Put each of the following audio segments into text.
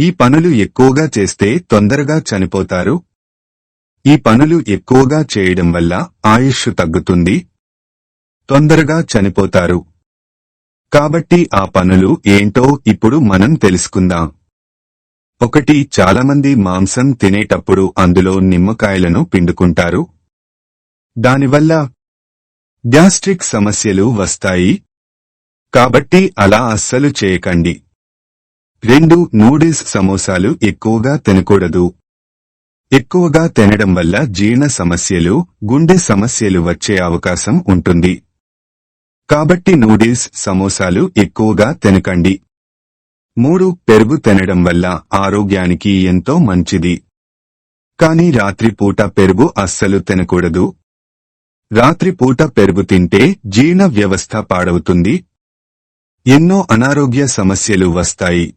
ఈ పనులు ఎక్కువగా చేస్తే తొందరగా చనిపోతారు? ఈ పనులు ఎక్కువగా చేయడం వల్ల ఆయుష్ తగ్గుతుంది? తొందరగా చనిపోతారు. కాబట్టి ఆ పనులు ఏంటో ఇప్పుడు మనం తెలుసుకుందాం. ఒకటి చాలామంది మాంసం తినేటప్పుడు అందులో నిమ్మకాయలను పిండుకుంటారు. దానివల్ల గ్యాస్ట్రిక్ సమస్యలు వస్తాయి. కాబట్టి అలా అస్సలు చేయకండి. రెండు నూడిల్స్ సమోసాలు ఎక్కువగా తినకూడదు. ఎక్కువగా తినడం వల్ల జీర్ణ సమస్యలు గుండె సమస్యలు వచ్చే అవకాశం ఉంటుంది. కాబట్టి నూడిల్స్ సమోసాలు ఎక్కువగా తినకండి. మూడు పెరుగు తినడం వల్ల ఆరోగ్యానికి ఎంతో మంచిది. కానీ రాత్రిపూట పెరుగు అస్సలు తినకూడదు. రాత్రిపూట పెరుగు తింటే జీర్ణ వ్యవస్థ పాడవుతుంది. ఎన్నో అనారోగ్య సమస్యలు వస్తాయి.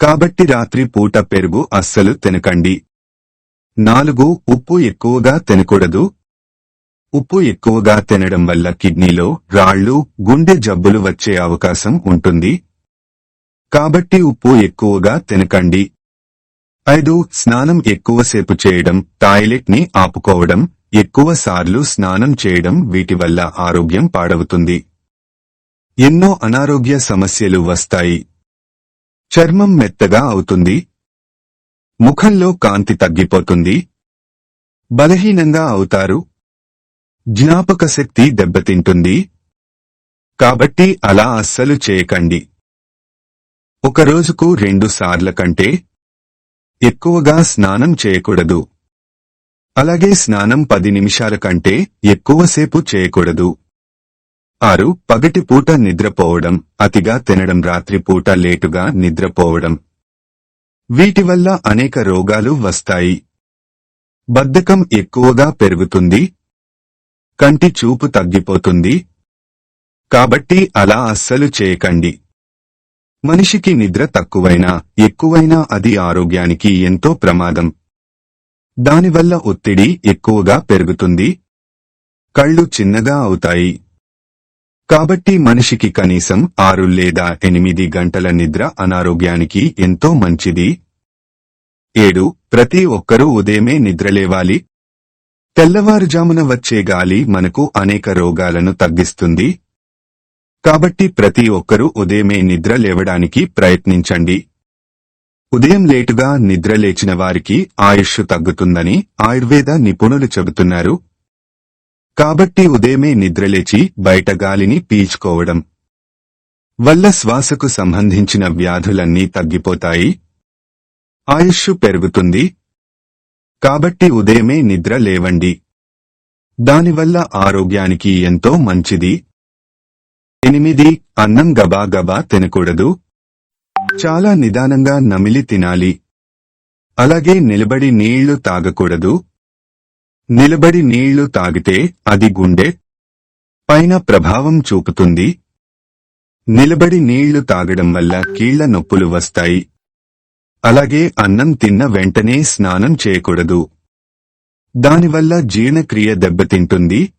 కాబట్టి రాత్రి పూట పెరుగు అస్సలు తినకండి. నాలుగు ఉప్పు ఎక్కువగా తినకూడదు. ఉప్పు ఎక్కువగా తినడం వల్ల కిడ్నీలో రాళ్ళు గుండె జబ్బులు వచ్చే అవకాశం ఉంటుంది. కాబట్టి ఉప్పు ఎక్కువగా తినకండి. ఐదు స్నానం ఎక్కువసేపు చేయడం టాయిలెట్ని ఆపుకోవడం ఎక్కువ సార్లు స్నానం చేయడం వీటి వల్ల ఆరోగ్యం పాడవుతుంది. ఎన్నో అనారోగ్య సమస్యలు వస్తాయి. చర్మం మెత్తగా అవుతుంది. ముఖంలో కాంతి తగ్గిపోతుంది. బలహీనంగా అవుతారు. జ్ఞాపక శక్తి దెబ్బతింటుంది. కాబట్టి అలా అస్సలు చేయకండి. ఒక రోజుకు రెండు సార్ల కంటే ఎక్కువగా స్నానం చేయకూడదు. అలాగే స్నానం పది నిమిషాల కంటే ఎక్కువసేపు చేయకూడదు. ఆరు పగటి పూట నిద్రపోవడం అతిగా తినడం రాత్రి పూట లేటుగా నిద్రపోవడం. వీటి వల్ల అనేక రోగాలు వస్తాయి. బద్ధకం ఎక్కువగా పెరుగుతుంది. కంటి చూపు తగ్గిపోతుంది. కాబట్టి అలా అస్సలు చేయకండి. మనిషికి నిద్ర తక్కువైనా ఎక్కువైనా అది ఆరోగ్యానికి ఎంతో ప్రమాదం. దానివల్ల ఒత్తిడి ఎక్కువగా పెరుగుతుంది. కళ్ళు చిన్నగా అవుతాయి. కాబట్టి మనిషికి కనీసం ఆరు లేదా ఎనిమిది గంటల నిద్ర అనారోగ్యానికి ఎంతో మంచిది. ఏడు ప్రతి ఒక్కరూ ఉదయమే నిద్రలేవాలి. తెల్లవారుజామున వచ్చే గాలి మనకు అనేక రోగాలను తగ్గిస్తుంది. కాబట్టి ప్రతి ఒక్కరూ ఉదయమే నిద్ర లేవడానికి ప్రయత్నించండి. ఉదయం లేటుగా నిద్ర లేచిన వారికి ఆయుష్ తగ్గుతుందని ఆయుర్వేద నిపుణులు చెబుతున్నారు. కాబట్టి ఉదయమే నిద్రలేచి బయట గాలిని పీల్చుకోవడం. వల్ల శ్వాసకు సంబంధించిన వ్యాధులన్నీ తగ్గిపోతాయి. ఆయుష్ పెరుగుతుంది. కాబట్టి ఉదయమే నిద్ర లేవండి. దానివల్ల ఆరోగ్యానికి ఎంతో మంచిది. ఎనిమిది అన్నం గబా గబా తినకూడదు. చాలా నిదానంగా నమిలి తినాలి. అలాగే నిలబడి నీళ్ళు తాగకూడదు. నిలబడి నీళ్ళు తాగితే అది గుండె పైన ప్రభావం చూపుతుంది. నిలబడి నీళ్ళు తాగడం వల్ల కీళ్ళ నొప్పులు వస్తాయి. అలాగే అన్నం తిన్న వెంటనే స్నానం చేయకూడదు. దానివల్ల జీర్ణక్రియ దెబ్బతింటుంది.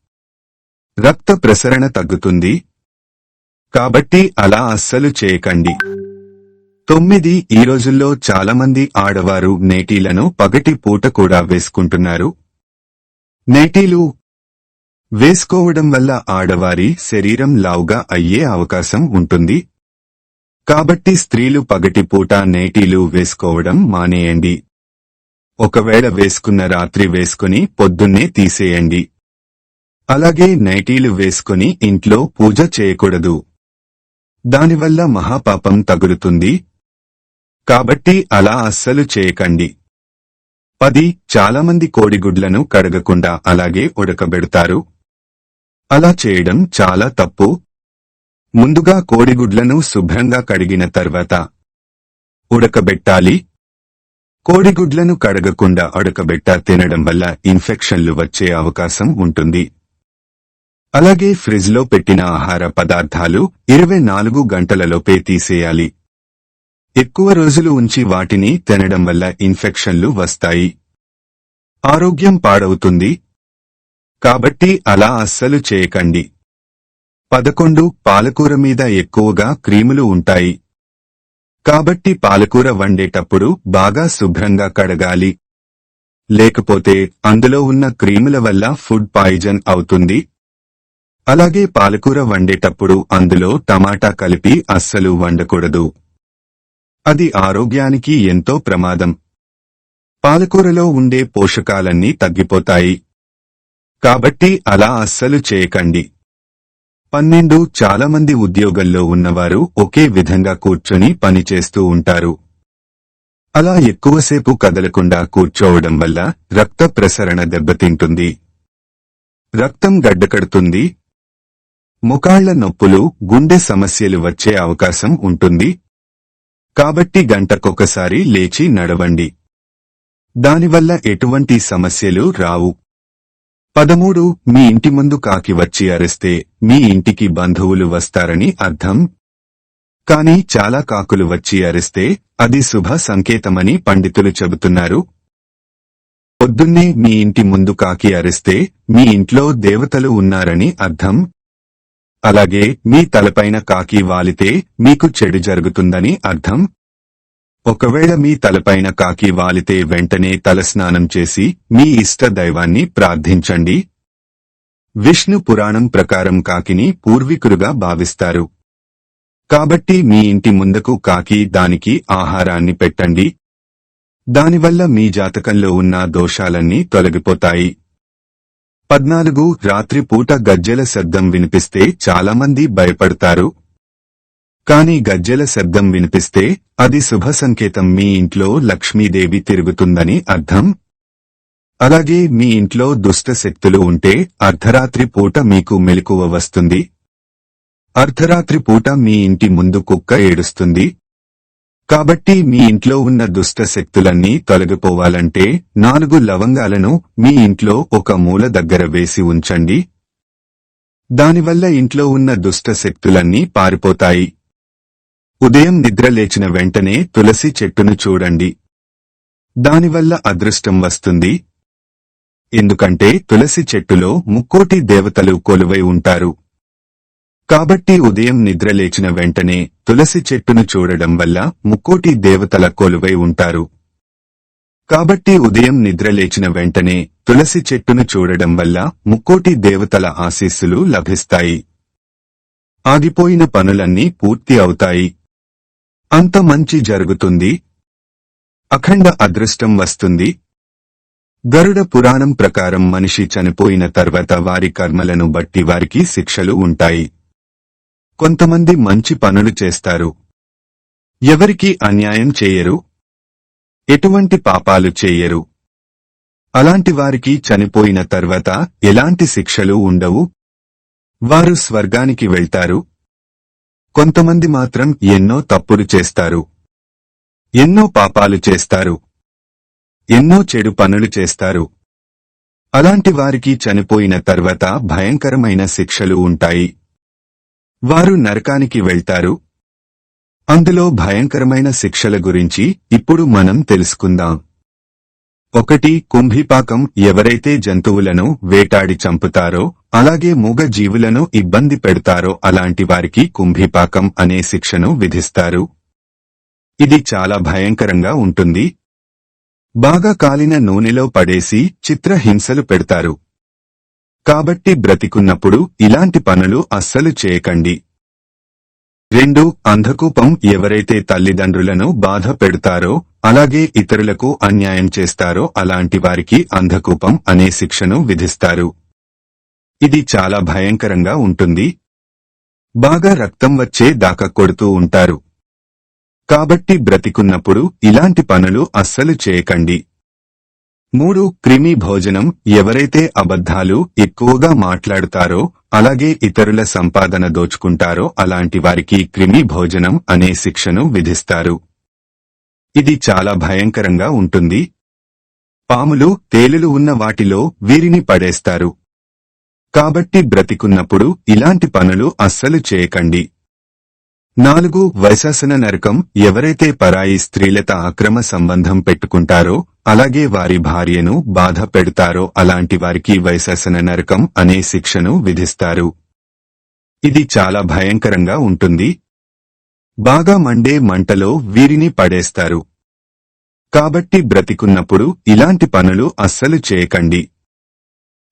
రక్త ప్రసరణ తగ్గుతుంది. కాబట్టి అలా అస్సలు చేయకండి. తొమ్మిది ఈ రోజుల్లో చాలామంది ఆడవారు నేటీలను పగటి పూట కూడా వేసుకుంటున్నారు. నేటీలు వేసుకోవడం వల్ల ఆడవారి శరీరం లావుగా అయ్యే అవకాశం ఉంటుంది. కాబట్టి స్త్రీలు పగటి పూట నేటీలు వేసుకోవడం మానేయండి. ఒకవేళ వేసుకున్న రాత్రి వేసుకుని పొద్దున్నే తీసేయండి. అలాగే నైటీలు వేసుకుని ఇంట్లో పూజ చేయకూడదు. దానివల్ల మహాపాపం తగులుతుంది. కాబట్టి అలా అస్సలు చేయకండి. పది చాలామంది కోడిగుడ్లను కడగకుండా అలాగే ఉడకబెడతారు. అలా చేయడం చాలా తప్పు. ముందుగా కోడిగుడ్లను శుభ్రంగా కడిగిన తర్వాత ఉడకబెట్టాలి. కోడిగుడ్లను కడగకుండా ఉడకబెట్ట తినడం వల్ల ఇన్ఫెక్షన్లు వచ్చే అవకాశం ఉంటుంది. అలాగే ఫ్రిజ్లో పెట్టిన ఆహార పదార్థాలు ఇరవై నాలుగు గంటలలోపే తీసేయాలి. ఎక్కువ రోజులు ఉంచి వాటిని తినడం వల్ల ఇన్ఫెక్షన్లు వస్తాయి. ఆరోగ్యం పాడవుతుంది. కాబట్టి అలా అస్సలు చేయకండి. పదకొండు పాలకూర మీద ఎక్కువగా క్రీములు ఉంటాయి. కాబట్టి పాలకూర వండేటప్పుడు బాగా శుభ్రంగా కడగాలి. లేకపోతే అందులో ఉన్న క్రీముల వల్ల ఫుడ్ పాయిజన్ అవుతుంది. అలాగే పాలకూర వండేటప్పుడు అందులో టమాటా కలిపి అస్సలు వండకూడదు. అది ఆరోగ్యానికి ఎంతో ప్రమాదం. పాలకూరలో ఉండే పోషకాలన్నీ తగ్గిపోతాయి. కాబట్టి అలా అస్సలు చేయకండి. పన్నెండు చాలామంది ఉద్యోగంలో ఉన్నవారు ఒకే విధంగా కూర్చొని పనిచేస్తూ ఉంటారు. అలా ఎక్కువసేపు కదలకుండా కూర్చోవడం వల్ల రక్త ప్రసరణ దెబ్బతింటుంది. రక్తం గడ్డకడుతుంది. ముకాళ్ళ నొప్పులు గుండె సమస్యలు వచ్చే అవకాశం ఉంటుంది. కాబట్టి గంటకొకసారి లేచి నడవండి. దానివల్ల ఎటువంటి సమస్యలు రావు. పదమూడు మీ ఇంటి ముందు కాకి వచ్చి అరిస్తే మీ ఇంటికి బంధువులు వస్తారని అర్థం? కాని చాలా కాకులు వచ్చి అరిస్తే అది శుభ సంకేతమని పండితులు చెబుతున్నారు. పొద్దున్నే మీ ఇంటి ముందు కాకి అరిస్తే మీ ఇంట్లో దేవతలు ఉన్నారని అర్థం? అలాగే మీ తలపైన కాకి వాలితే మీకు చెడు జరుగుతుందని అర్థం? ఒకవేళ మీ తలపైన కాకి వాలితే వెంటనే తలస్నానం చేసి మీ ఇష్ట దైవాన్ని ప్రార్థించండి. విష్ణు పురాణం ప్రకారం కాకిని పూర్వీకులుగా భావిస్తారు. కాబట్టి మీ ఇంటి ముందుకు కాకి దానికి ఆహారాన్ని పెట్టండి. దానివల్ల మీ జాతకంలో ఉన్న దోషాలన్నీ తొలగిపోతాయి. పద్నాలుగు రాత్రిపూట గజ్జెల శబ్దం వినిపిస్తే చాలామంది భయపడతారు. కాని గజ్జెల శబ్దం వినిపిస్తే అది శుభ సంకేతం. మీ ఇంట్లో లక్ష్మీదేవి తిరుగుతుందని అర్థం? అలాగే మీ ఇంట్లో దుష్ట శక్తులు ఉంటే అర్ధరాత్రి పూట మీకు మెలకువ వస్తుంది. అర్ధరాత్రి పూట మీ ఇంటి ముందు కుక్క ఏడుస్తుంది. కాబట్టి మీ ఇంట్లో ఉన్న దుష్ట శక్తులన్నీ తొలగిపోవాలంటే నాలుగు లవంగాలను మీ ఇంట్లో ఒక మూల దగ్గర వేసి ఉంచండి. దానివల్ల ఇంట్లో ఉన్న దుష్ట శక్తులన్నీ పారిపోతాయి. ఉదయం నిద్ర లేచిన వెంటనే తులసి చెట్టును చూడండి. దానివల్ల అదృష్టం వస్తుంది. ఎందుకంటే తులసి చెట్టులో ముక్కోటి దేవతలు కొలువై ఉంటారు. కాబట్టి ఉదయం నిద్రలేచిన వెంటనే తులసి చెట్టును చూడడం వల్ల ముక్కోటి దేవతల కొలువై ఉంటారు. కాబట్టి ఉదయం నిద్రలేచిన వెంటనే తులసి చెట్టును చూడడం వల్ల ముక్కోటి దేవతల ఆశీస్సులు లభిస్తాయి. ఆగిపోయిన పనులన్నీ పూర్తి అవుతాయి. అంత మంచి జరుగుతుంది. అఖండ అదృష్టం వస్తుంది. గరుడ పురాణం ప్రకారం మనిషి చనిపోయిన తర్వాత వారి కర్మలను బట్టి వారికి శిక్షలు ఉంటాయి. కొంతమంది మంచి పనులు చేస్తారు. ఎవరికి అన్యాయం చేయరు? ఎటువంటి పాపాలు చేయరు? అలాంటి వారికి చనిపోయిన తర్వాత ఎలాంటి శిక్షలు ఉండవు? వారు స్వర్గానికి వెళ్తారు. కొంతమంది మాత్రం ఎన్నో తప్పులు చేస్తారు. ఎన్నో పాపాలు చేస్తారు. ఎన్నో చెడు పనులు చేస్తారు. అలాంటి వారికి చనిపోయిన తర్వాత భయంకరమైన శిక్షలు ఉంటాయి. వారు నరకానికి వెళ్తారు? అందులో భయంకరమైన శిక్షల గురించి ఇప్పుడు మనం తెలుసుకుందాం. ఒకటి కుంభిపాకం ఎవరైతే జంతువులను వేటాడి చంపుతారో అలాగే మూగ జీవులను ఇబ్బంది పెడతారో అలాంటి వారికి కుంభిపాకం అనే శిక్షను విధిస్తారు. ఇది చాలా భయంకరంగా ఉంటుంది. బాగా కాలిన నూనెలో పడేసి చిత్రహింసలు పెడతారు. కాబట్టి బ్రతికున్నప్పుడు ఇలాంటి పనులు అస్సలు చేయకండి. రెండు అంధకూపం ఎవరైతే తల్లిదండ్రులను బాధ పెడతారో అలాగే ఇతరులకు అన్యాయం చేస్తారో అలాంటి వారికి అంధకూపం అనే శిక్షను విధిస్తారు. ఇది చాలా భయంకరంగా ఉంటుంది. బాగా రక్తం వచ్చే దాకా కొడుతూ ఉంటారు. కాబట్టి బ్రతికున్నప్పుడు ఇలాంటి పనులు అస్సలు చేయకండి. మూడు క్రిమి భోజనం ఎవరైతే అబద్ధాలు ఎక్కువగా మాట్లాడుతారో అలాగే ఇతరుల సంపాదన దోచుకుంటారో అలాంటి వారికి క్రిమి భోజనం అనే శిక్షను విధిస్తారు. ఇది చాలా భయంకరంగా ఉంటుంది. పాములు తేలులు ఉన్న వాటిలో వీరిని పడేస్తారు. కాబట్టి బ్రతికున్నప్పుడు ఇలాంటి పనులు అస్సలు చేయకండి. నాలుగు వైశాసన నరకం ఎవరైతే పరాయి స్త్రీలత అక్రమ సంబంధం పెట్టుకుంటారో అలాగే వారి భార్యను బాధ పెడతారో అలాంటి వారికి వైశాసన నరకం అనే శిక్షను విధిస్తారు. ఇది చాలా భయంకరంగా ఉంటుంది. బాగా మండే మంటలో వీరిని పడేస్తారు. కాబట్టి బ్రతికున్నప్పుడు ఇలాంటి పనులు అస్సలు చేయకండి.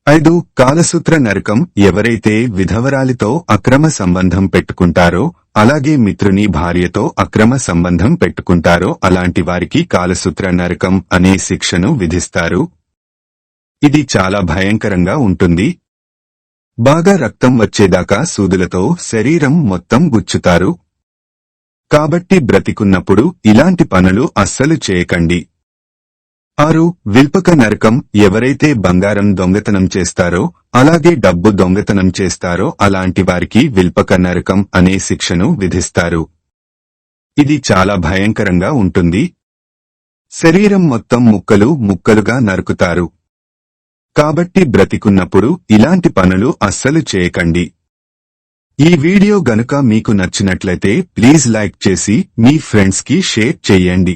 ఐదు కాలసూత్ర నరకం ఎవరైతే విధవరాలితో అక్రమ సంబంధం పెట్టుకుంటారో అలాగే మిత్రుని భార్యతో అక్రమ సంబంధం పెట్టుకుంటారో అలాంటి వారికి కాలసూత్ర నరకం అనే శిక్షను విధిస్తారు. ఇది చాలా భయంకరంగా ఉంటుంది. బాగా రక్తం వచ్చేదాకా సూదులతో శరీరం మొత్తం గుచ్చుతారు. కాబట్టి బ్రతికున్నప్పుడు ఇలాంటి పనులు అస్సలు చేయకండి. ఆరు విల్పక నరకం ఎవరైతే బంగారం దొంగతనం చేస్తారో అలాగే డబ్బు దొంగతనం చేస్తారో అలాంటి వారికి విల్పక నరకం అనే శిక్షను విధిస్తారు. ఇది చాలా భయంకరంగా ఉంటుంది. శరీరం మొత్తం ముక్కలు ముక్కలుగా నరుకుతారు. కాబట్టి బ్రతికున్నప్పుడు ఇలాంటి పనులు అస్సలు చేయకండి. ఈ వీడియో గనుక మీకు నచ్చినట్లయితే ప్లీజ్ లైక్ చేసి మీ ఫ్రెండ్స్కి షేర్ చేయండి.